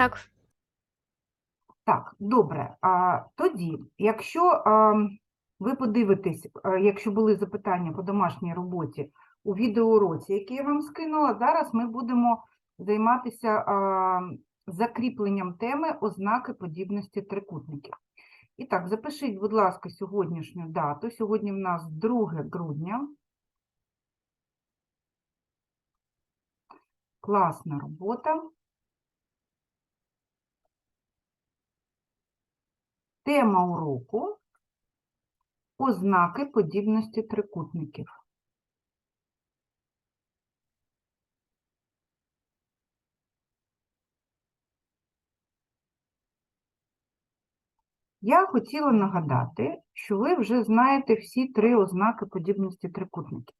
Так. Так, добре. А, тоді, якщо а, ви подивитесь, а, якщо були запитання по домашній роботі у відеоуроці, який я вам скинула, зараз ми будемо займатися а, закріпленням теми ознаки подібності трикутників. І так, запишіть, будь ласка, сьогоднішню дату. Сьогодні в нас 2 грудня. Класна робота. Тема уроку ознаки подібності трикутників. Я хотіла нагадати, що ви вже знаєте всі три ознаки подібності трикутників.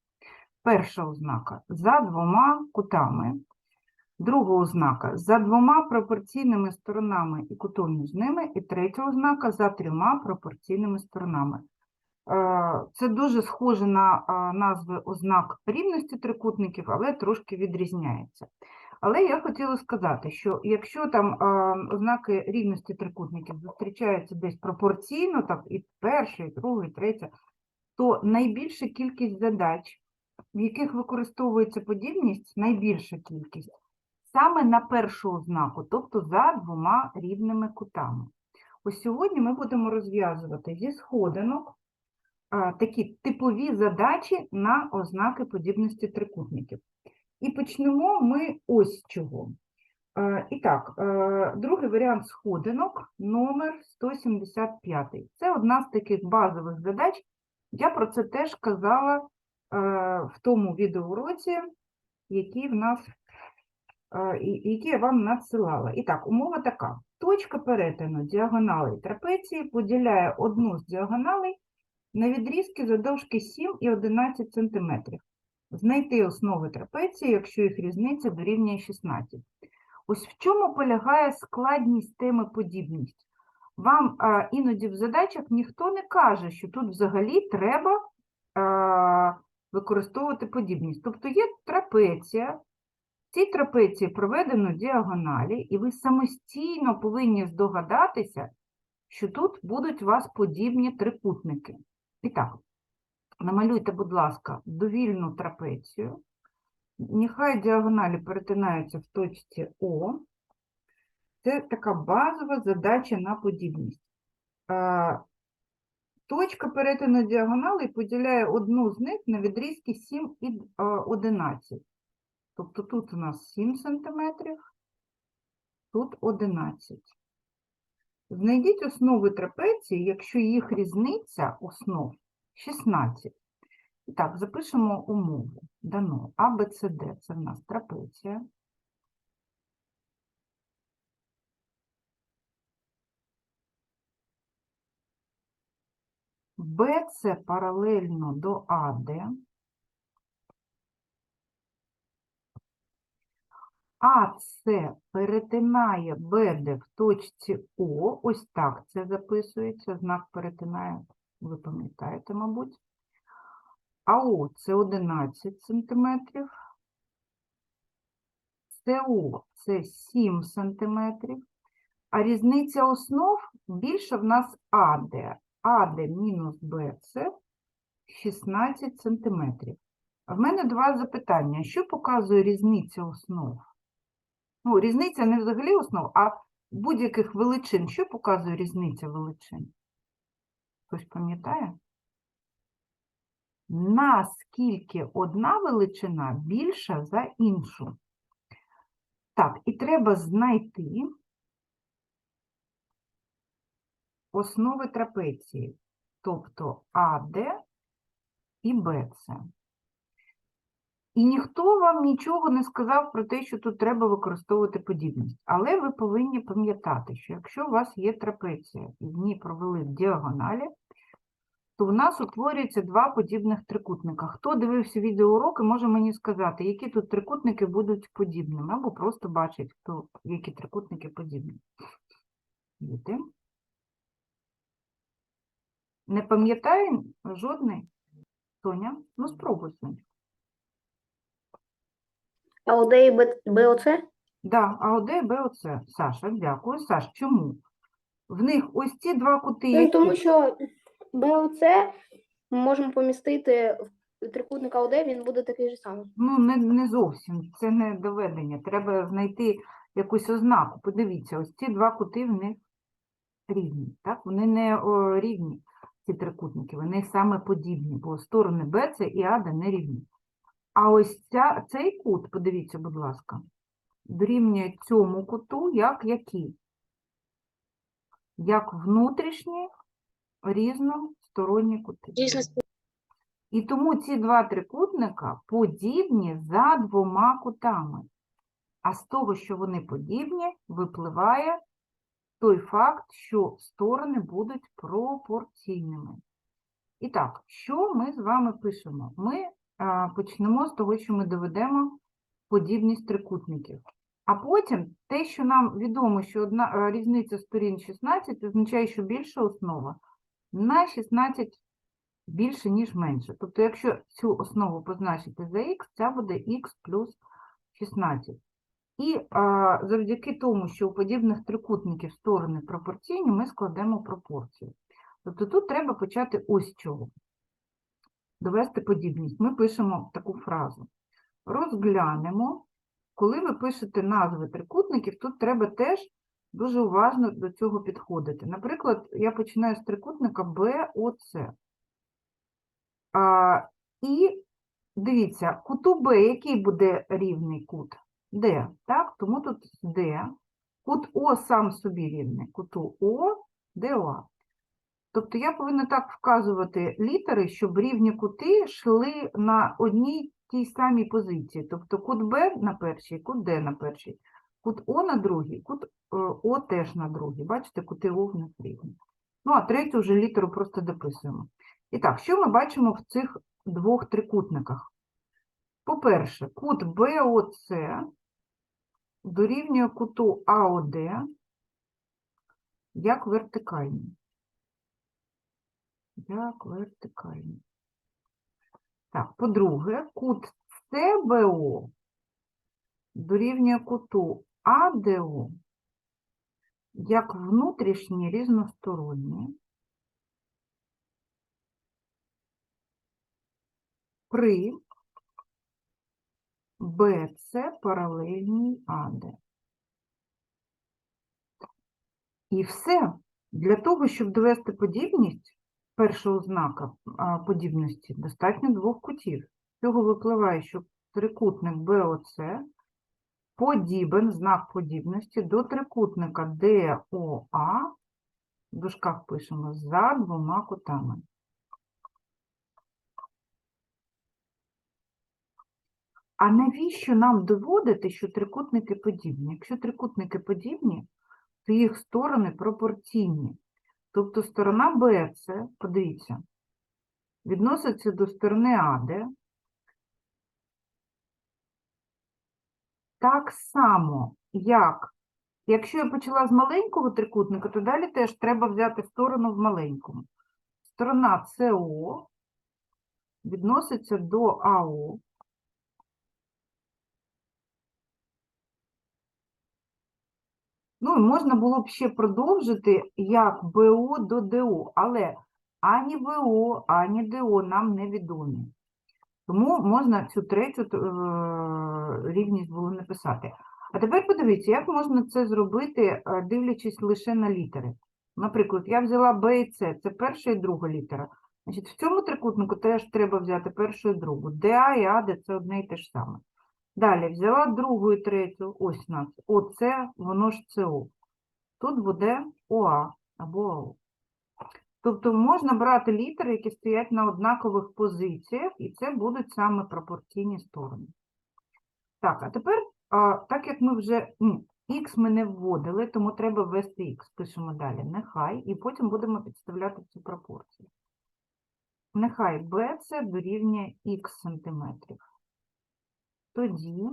Перша ознака за двома кутами. Друга ознака за двома пропорційними сторонами і кутом між ними. І третя ознака за трьома пропорційними сторонами. Е, Це дуже схоже на е, назви ознак рівності трикутників, але трошки відрізняється. Але я хотіла сказати, що якщо там е, ознаки рівності трикутників зустрічаються десь пропорційно, так і перша, і друга, і третя, то найбільша кількість задач, в яких використовується подібність, найбільша кількість, саме на першу ознаку, тобто за двома рівними кутами. Ось сьогодні ми будемо розв'язувати зі сходинок а, такі типові задачі на ознаки подібності трикутників. І почнемо ми ось чого. Е, І так, е, другий варіант сходинок, номер 175. Це одна з таких базових задач. Я про це теж казала е, в тому відеоуроці, який в нас, е, і- який я вам надсилала. І так, умова така. Точка перетину діагоналей трапеції поділяє одну з діагоналей на відрізки завдовжки 7 і 11 см. Знайти основи трапеції, якщо їх різниця дорівнює 16. Ось в чому полягає складність теми подібність. Вам а, іноді в задачах ніхто не каже, що тут взагалі треба а, використовувати подібність. Тобто є трапеція, цій трапеції проведено діагоналі, і ви самостійно повинні здогадатися, що тут будуть у вас подібні трикутники. І так, намалюйте, будь ласка, довільну трапецію. Нехай діагоналі перетинаються в точці О. Це така базова задача на подібність. Точка перетину діагоналей поділяє одну з них на відрізки 7 і е, 11. Тобто тут у нас 7 см, тут 11. Знайдіть основи трапеції, якщо їх різниця основ 16. І Так, запишемо умову. Дано А, Б, С, Д. Це в нас трапеція. БЦ паралельно до АД. АС перетинає БД в точці О. Ось так це записується. Знак перетинає, ви пам'ятаєте, мабуть. АО це 11 сантиметрів. СО це 7 сантиметрів. А різниця основ більше в нас АД. АД мінус БЦ 16 сантиметрів. А в мене два запитання. Що показує різниця основ? Ну, різниця не взагалі основ, а будь-яких величин. Що показує різниця величин? Хтось пам'ятає? Наскільки одна величина більша за іншу. Так, і треба знайти основи трапеції, тобто АД і БЦ. І ніхто вам нічого не сказав про те, що тут треба використовувати подібність. Але ви повинні пам'ятати, що якщо у вас є трапеція і в ній провели діагоналі, то в нас утворюється два подібних трикутника. Хто дивився відеоуроки, може мені сказати, які тут трикутники будуть подібними, або просто бачить, хто, які трикутники подібні. Діти? Не пам'ятає жодний? Соня? Ну, спробуй, Соня. АОД і Б- БОЦ? Да, АОД, БОЦ. Саша, дякую. Саш, чому? В них ось ці два кути, Ну, які... тому що БОЦ ми можемо помістити в трикутник АОД, він буде такий же самий. Ну, не, не зовсім, це не доведення. Треба знайти якусь ознаку. Подивіться, ось ці два кути в них рівні. Так? Вони не о, рівні, ці трикутники, вони саме подібні, бо сторони БЦ і АД не рівні. А ось ця, цей кут, подивіться, будь ласка, дорівнює цьому куту, як які? Як внутрішні різносторонні кути. І тому ці два трикутника подібні за двома кутами. А з того, що вони подібні, випливає той факт, що сторони будуть пропорційними. І так, що ми з вами пишемо? Ми почнемо з того, що ми доведемо подібність трикутників. А потім те, що нам відомо, що одна різниця сторін 16, означає, що більша основа на 16 більше, ніж менше. Тобто, якщо цю основу позначити за х, ця буде х плюс 16. І а, завдяки тому, що у подібних трикутників сторони пропорційні, ми складемо пропорцію. Тобто тут треба почати ось чого. Довести подібність. Ми пишемо таку фразу. Розглянемо. Коли ви пишете назви трикутників, тут треба теж дуже уважно до цього підходити. Наприклад, я починаю з трикутника. А, і дивіться, куту Б, який буде рівний кут? Д, так? Тому тут Д. Кут О сам собі рівний. Куту О, ДОА. Тобто я повинна так вказувати літери, щоб рівні кути йшли на одній тій самій позиції. Тобто кут Б на першій, кут Д на першій, кут О на другій, кут е, О теж на другій. Бачите, кути О в них рівні. Ну, а третю вже літеру просто дописуємо. І так, що ми бачимо в цих двох трикутниках? По-перше, кут БОЦ дорівнює куту АОД як вертикальний. Як вертикальний. Так, по-друге, кут СБО дорівнює куту АДО як внутрішні різносторонні при БЦ паралельній АД. І все. Для того, щоб довести подібність, перша ознака подібності, достатньо двох кутів. З цього випливає, що трикутник БОЦ подібен, знак подібності, до трикутника ДОА, в дужках пишемо, за двома кутами. А навіщо нам доводити, що трикутники подібні? Якщо трикутники подібні, то їх сторони пропорційні. Тобто сторона БЦ, подивіться, відноситься до сторони АД так само, як якщо я почала з маленького трикутника, то далі теж треба взяти сторону в маленькому. Сторона СО відноситься до АО. Ну, можна було б ще продовжити як БО до ДО, але ані БО, ані ДО нам невідомі. Тому можна цю третю е, рівність було написати. А тепер подивіться, як можна це зробити, е, дивлячись лише на літери. Наприклад, я взяла Б і С, це перша і друга літера. Значить, в цьому трикутнику теж треба взяти першу і другу. ДА і АД це одне і те ж саме. Далі взяла другу і третю, ось у нас ОЦ, воно ж СО. Тут буде ОА або АО. Тобто можна брати літери, які стоять на однакових позиціях, і це будуть саме пропорційні сторони. Так, а тепер, а, так як ми вже ну, х ми не вводили, тому треба ввести х. Пишемо далі. Нехай, і потім будемо підставляти цю пропорцію. Нехай BC дорівнює х сантиметрів. Тоді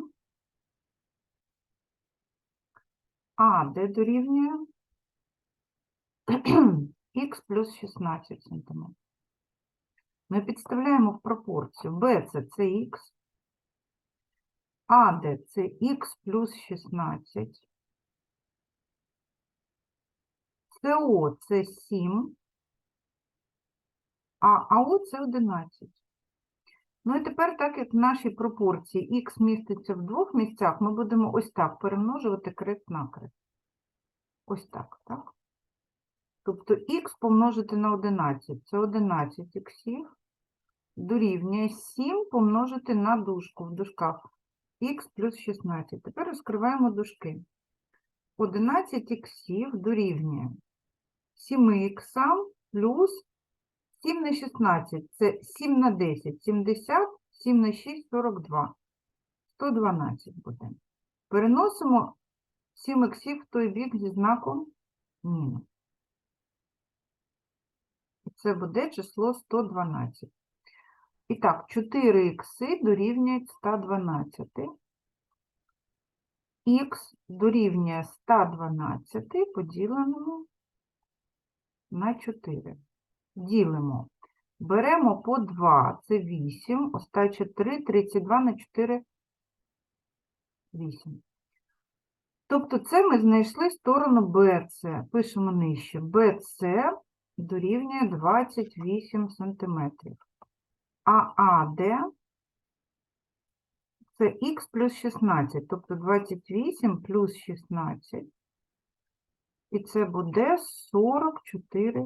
АД дорівнює х плюс 16 см. Ми підставляємо в пропорцію BC це х, АД це х плюс 16. СО це 7. А АО це 11. Ну і тепер, так як в нашій пропорції х міститься в двох місцях, ми будемо ось так перемножувати крест на крест. Ось так, так? Тобто х помножити на 11 це 11 іксів, дорівнює 7 помножити на дужку в дужках х плюс 16. Тепер розкриваємо дужки. 11 іксів дорівнює 7 іксам плюс 7 на 16 це 7 на 10, 70, 7 на 6 42. 112 буде. Переносимо 7 іксів в той бік зі знаком мінус. Це буде число 112. І так, 4 ікси дорівнюють 112. Х дорівнює 112 поділеному на 4 ділимо. Беремо по 2, це 8, остача 3, 32 на 4, 8. Тобто це ми знайшли сторону BC. Пишемо нижче. BC дорівнює 28 см. А AD це х плюс 16, тобто 28 плюс 16. І це буде 44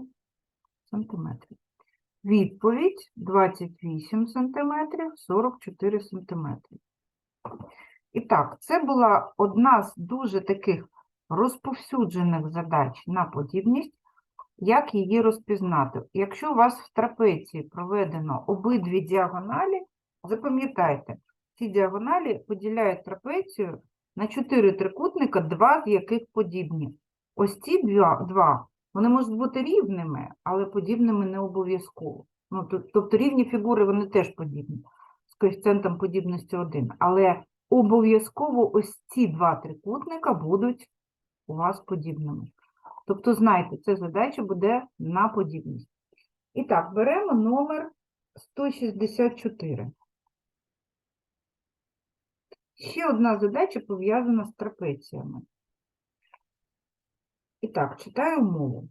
сантиметрів. Відповідь 28 сантиметрів, 44 сантиметри. І так, це була одна з дуже таких розповсюджених задач на подібність. Як її розпізнати? Якщо у вас в трапеції проведено обидві діагоналі, запам'ятайте, ці діагоналі поділяють трапецію на чотири трикутника, два з яких подібні. Ось ці два вони можуть бути рівними, але подібними не обов'язково. Ну, тобто рівні фігури вони теж подібні, з коефіцієнтом подібності 1. Але обов'язково ось ці два трикутника будуть у вас подібними. Тобто, знайте, ця задача буде на подібність. І так, беремо номер 164. Ще одна задача пов'язана з трапеціями. І так, читаю умову.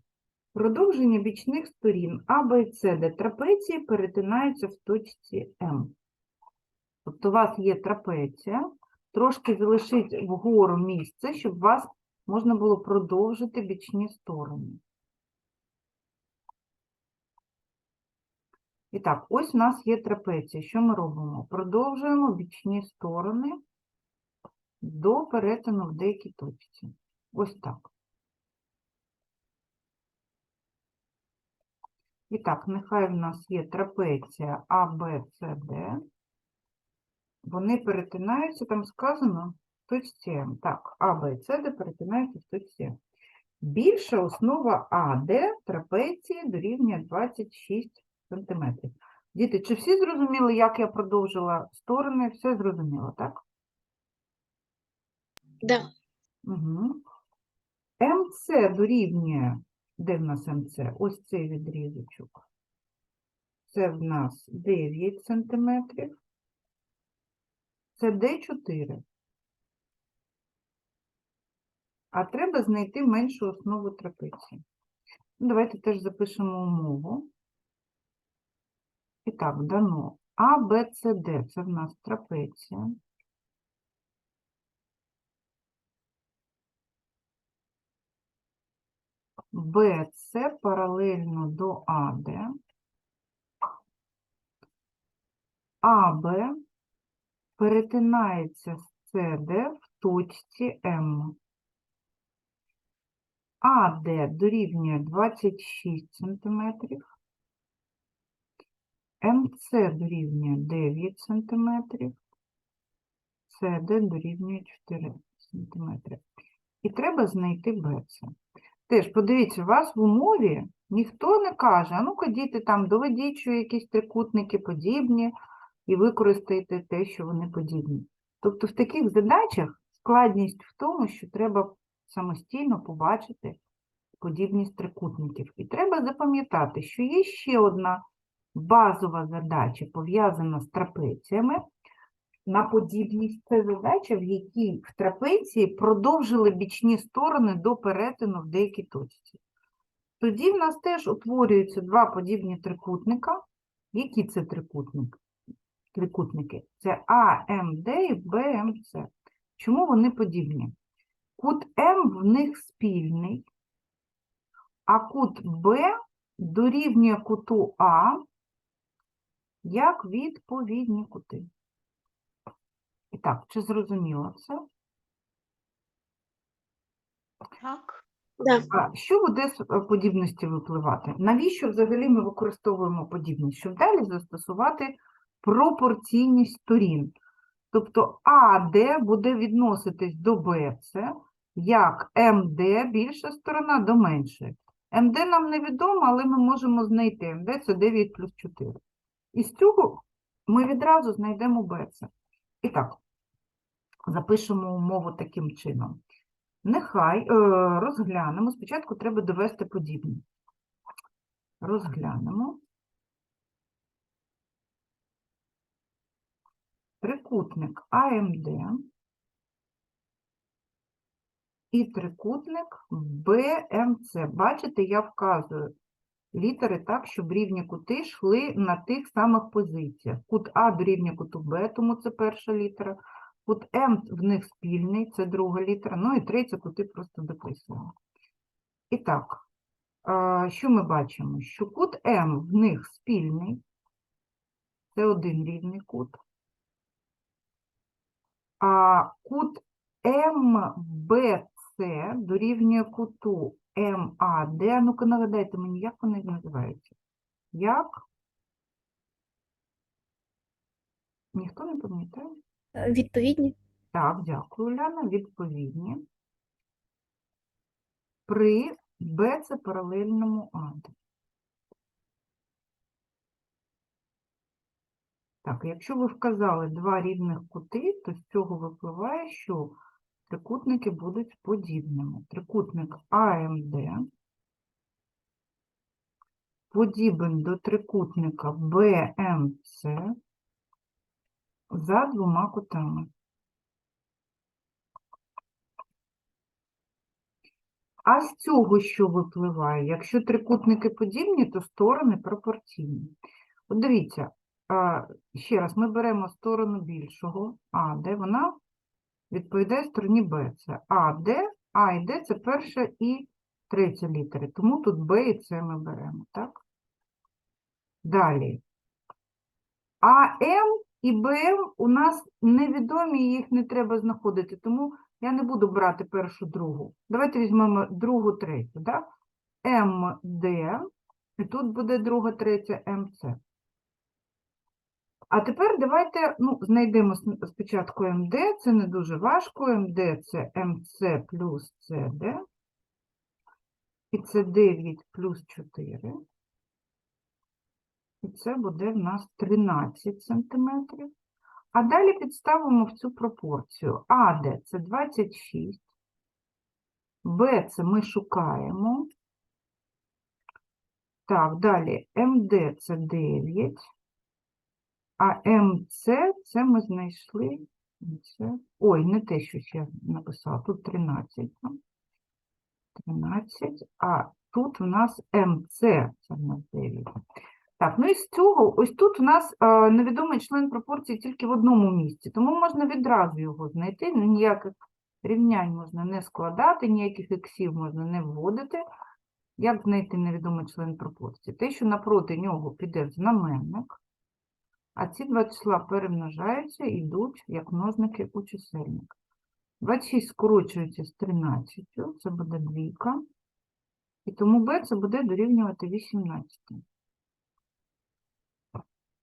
Продовження бічних сторін А, Б і С, де трапеції перетинаються в точці М. Тобто у вас є трапеція, трошки залишіть вгору місце, щоб у вас можна було продовжити бічні сторони. І так, ось у нас є трапеція. Що ми робимо? Продовжуємо бічні сторони до перетину в деякій точці. Ось так. І так, нехай в нас є трапеція А, Б, С, Д. Вони перетинаються, там сказано, в точці М. Так, А, Б, С, Д перетинаються в точці М. Більша основа АД трапеції дорівнює 26 см. Діти, чи всі зрозуміли, як я продовжила сторони? Все зрозуміло, так? Да. Угу. МЦ дорівнює, де в нас МЦ? Ось цей відрізочок. Це в нас 9 сантиметрів. Це Д4. А треба знайти меншу основу трапеції. Ну, Давайте теж запишемо умову. І так, дано А, Б, С, Д. Це в нас трапеція. БЦ паралельно до АД. АБ перетинається з СД в точці М. АД дорівнює 26 см. МЦ дорівнює 9 см. СД дорівнює 4 см. І треба знайти БЦ. Теж подивіться, у вас в умові ніхто не каже, а ну-ка, діти, там доведіть, що якісь трикутники подібні, і використайте те, що вони подібні. Тобто в таких задачах складність в тому, що треба самостійно побачити подібність трикутників. І треба запам'ятати, що є ще одна базова задача, пов'язана з трапеціями. На подібність це задача, в якій в трапеції продовжили бічні сторони до перетину в деякій точці. Тоді в нас теж утворюються два подібні трикутника. Які це трикутник? трикутники? Це АМД і БМЦ. Чому вони подібні? Кут М в них спільний, а кут Б дорівнює куту А як відповідні кути. І так, чи зрозуміло це? Так. А що буде з е, подібності випливати? Навіщо взагалі ми використовуємо подібність? Щоб далі застосувати пропорційність сторін. Тобто АД буде відноситись до БЦ, як МД більша сторона до меншої. МД нам невідомо, але ми можемо знайти. МД це 9 плюс 4. І з цього ми відразу знайдемо БЦ. І так, запишемо умову таким чином. Нехай е, розглянемо. Спочатку треба довести подібність. Розглянемо. Трикутник АМД і трикутник БМЦ. Бачите, я вказую літери так, щоб рівні кути йшли на тих самих позиціях. Кут А дорівнює куту Б, тому це перша літера. Кут М в них спільний, це друга літера. Ну і третя кути просто дописуємо. І так, що ми бачимо? Що кут М в них спільний, це один рівний кут. А кут МБЦ дорівнює куту МАД. Ну-ка нагадайте мені, як вони називаються? Як? Ніхто не пам'ятає? Е, Відповідні. Так, дякую, Уляна. Відповідні. При Б це паралельному АД. Так, якщо ви вказали два рівних кути, то з цього випливає, що трикутники будуть подібними. Трикутник АМД подібен до трикутника БМЦ за двома кутами. А з цього що випливає? Якщо трикутники подібні, то сторони пропорційні. От дивіться, ще раз, ми беремо сторону більшого А, де вона відповідає стороні Б. Це А, Д, А і Д – це перша і третя літери. Тому тут Б і С ми беремо, так? Далі. АМ і БМ у нас невідомі, їх не треба знаходити, тому я не буду брати першу, другу. Давайте візьмемо другу, третю, так? МД, і тут буде друга, третя МЦ. А тепер давайте ну, знайдемо спочатку МД, це не дуже важко. МД це МЦ плюс СД. І це 9 плюс 4. І це буде в нас 13 сантиметрів. А далі підставимо в цю пропорцію. АД це 26. Б це ми шукаємо. Так, далі МД це 9. А МЦ це ми знайшли. Ой, не те, що ще написала. Тут 13. ну. 13. А тут у нас МЦ, це в нас 9. Так, ну і з цього, ось тут у нас е, невідомий член пропорції тільки в одному місці, тому можна відразу його знайти, ну, ніяких рівнянь можна не складати, ніяких іксів можна не вводити. Як знайти невідомий член пропорції? Те, що напроти нього піде знаменник, а ці два числа перемножаються і йдуть як множники у чисельник. 26 скорочується з 13, це буде двійка, і тому b це буде дорівнювати 18.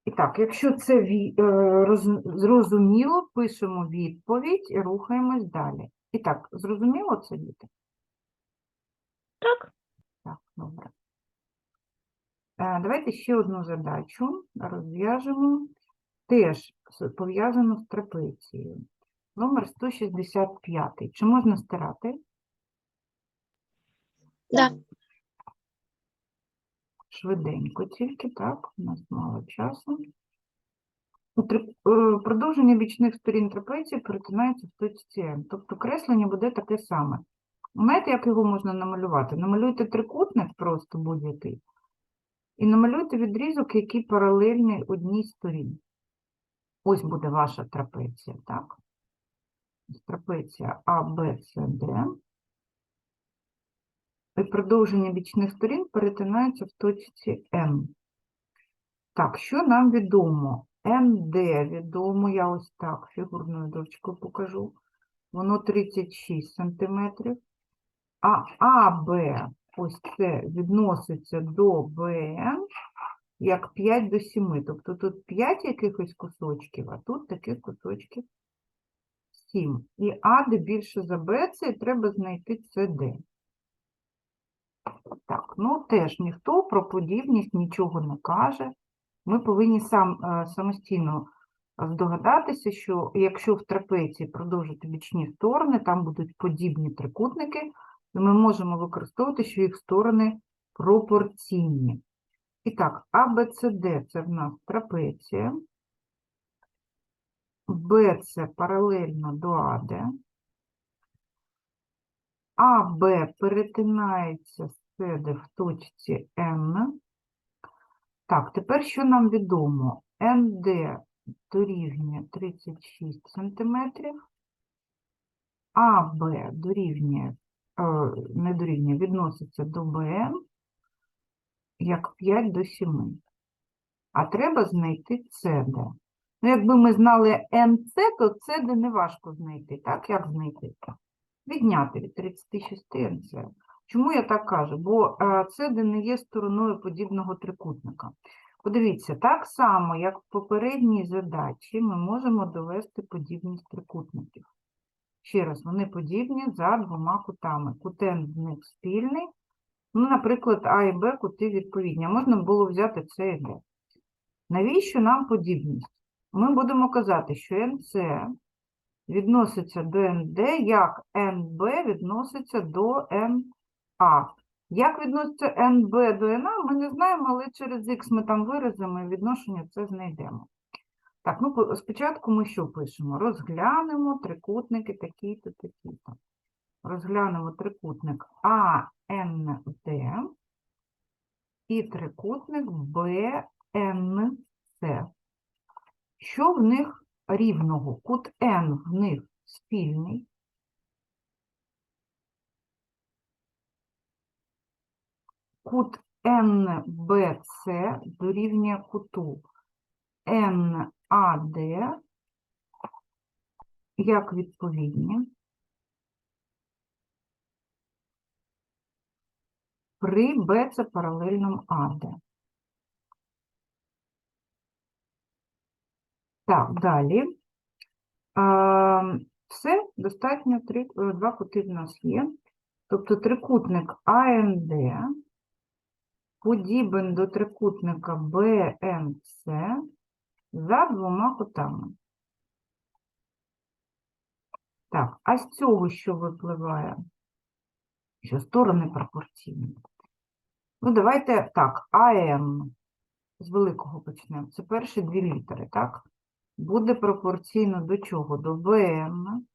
І так, якщо це е, роз- зрозуміло, пишемо відповідь і рухаємось далі. І так, зрозуміло це, діти? Так. Так, добре. Давайте ще одну задачу розв'яжемо. Теж пов'язану з трапецією. Номер 165. Чи можна стирати? Да. Швиденько тільки, так, у нас мало часу. Е, Продовження бічних сторін трапеції перетинається в точці М. Тобто креслення буде таке саме. Знаєте, як його можна намалювати? Намалюйте трикутник просто будь-який. І намалюйте відрізок, який паралельний одній сторін. Ось буде ваша трапеція, так? Трапеція А, Б, С, Д. І продовження бічних сторін перетинається в точці М. Так, що нам відомо? НД відомо, я ось так фігурною дошкою покажу. Воно 36 сантиметрів. А АБ, ось це відноситься до БН як 5 до 7. Тобто тут 5 якихось кусочків, а тут таких кусочків 7. І АД більше за Б, це і треба знайти СД. Так, ну теж ніхто про подібність нічого не каже. Ми повинні сам, е, самостійно здогадатися, що якщо в трапеції продовжити бічні сторони, там будуть подібні трикутники, ми можемо використовувати, що їх сторони пропорційні. І так, ABCD – це в нас трапеція, BC паралельно до AD, АБ перетинається з CD в точці N. Так, тепер що нам відомо? НД дорівнює 36 см, АБ дорівнює, не дорівнює, відноситься до БН як 5 до 7. А треба знайти СД. Ну, якби ми знали НЦ, то СД не важко знайти. Так, як знайти? Відняти від 36 НЦ. Чому я так кажу? Бо е, СД не є стороною подібного трикутника. Подивіться, так само, як в попередній задачі, ми можемо довести подібність трикутників. Ще раз, вони подібні за двома кутами. Кутен з них спільний. Ну, наприклад, А і Б кути відповідні. А Можна було взяти С і Д. Навіщо нам подібність? Ми будемо казати, що НЦ відноситься до НД, як НБ відноситься до НА. Як відноситься НБ до НА, ми не знаємо, але через Х ми там виразимо і відношення це знайдемо. Так, ну спочатку ми що пишемо? Розглянемо трикутники такі-то, такі-то. Розглянемо трикутник АНД і трикутник БНЦ. Що в них рівного? Кут N в них спільний. Кут НБЦ дорівнює куту НАД як відповідні при БЦ паралельному АД. Так, далі. Все, достатньо, три, е, два кути в нас є. Тобто трикутник АНД подібен до трикутника БНЦ за двома кутами. Так, а з цього що випливає? Що сторони пропорційні. Ну, давайте так, АМ з великого почнемо. Це перші дві літери, так? Буде пропорційно до чого? До БН.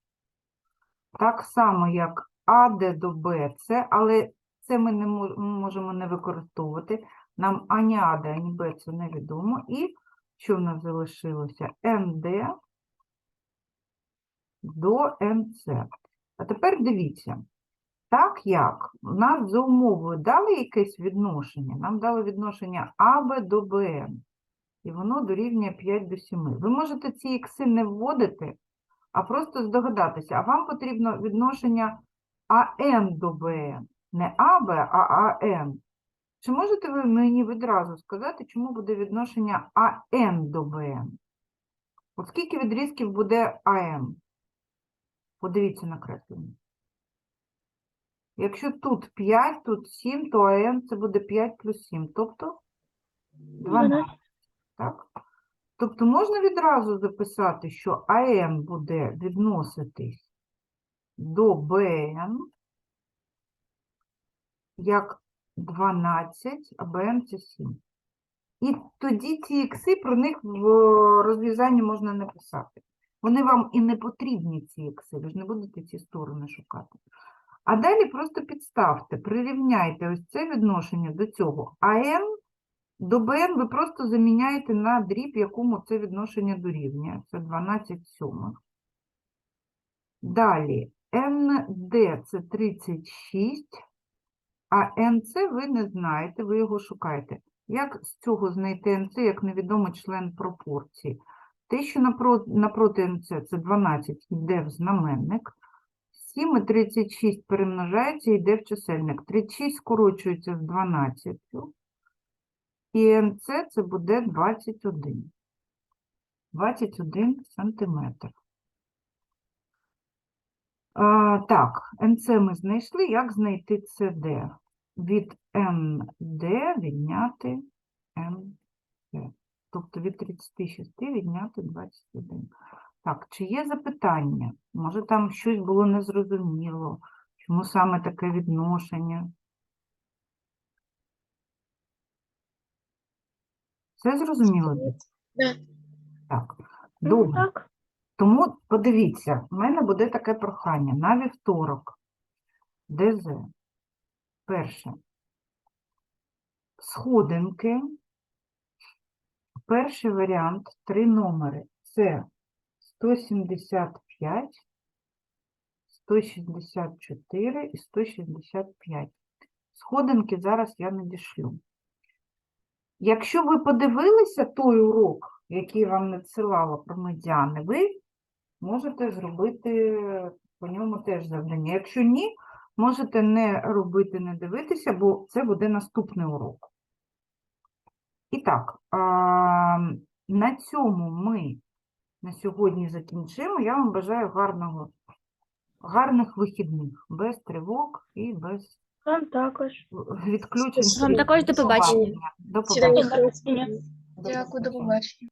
Так само, як АД до БЦ, але це ми не можемо не використовувати. Нам ані АД, ані БЦ невідомо. І що в нас залишилося? НД до НЦ. А тепер дивіться. Так як в нас за умовою дали якесь відношення, нам дали відношення АБ до БН, і воно дорівнює 5 до 7. Ви можете ці ікси не вводити, а просто здогадатися, а вам потрібно відношення АН до БН, не АБ, а АН. Чи можете ви мені відразу сказати, чому буде відношення АН до БН? От скільки відрізків буде АН? Подивіться на креслення. Якщо тут 5, тут 7, то АН це буде 5 плюс 7, тобто 12. Так? Тобто можна відразу записати, що АН буде відноситись до БН як 12, а БН це 7. І тоді ці ікси, про них в розв'язанні можна не писати. Вони вам і не потрібні, ці ікси, ви ж не будете ці сторони шукати. А далі просто підставте, прирівняйте ось це відношення до цього. А n до bn ви просто заміняєте на дріб, якому це відношення дорівнює. Це 12 сьомих. Далі nd це 36, а nc ви не знаєте, ви його шукаєте. Як з цього знайти nc як невідомий член пропорції? Те, що напроти nc це 12, йде в знаменник. 7 і 36 перемножається і йде в чисельник. 36 скорочується з 12. І nc це буде 21. 21 сантиметр. А, так, NC ми знайшли. Як знайти CD? Від ND відняти NC. Тобто від 36 відняти 21. Так, чи є запитання? Може там щось було незрозуміло? Чому саме таке відношення? Все зрозуміло? Так, Ну, добре. Тому подивіться, в мене буде таке прохання на вівторок. ДЗ. Перше. Сходинки. Перший варіант, три номери. Це 175, 164 і 165. Сходинки зараз я надішлю. Якщо ви подивилися той урок, який вам надсилала про медіани, ви можете зробити по ньому теж завдання. Якщо ні, можете не робити, не дивитися, бо це буде наступний урок. І так, на цьому ми на сьогодні закінчимо. Я вам бажаю гарного, гарних вихідних, без тривог і без Вам також. відключень. Вам також до побачення. До побачення. Дякую, до побачення.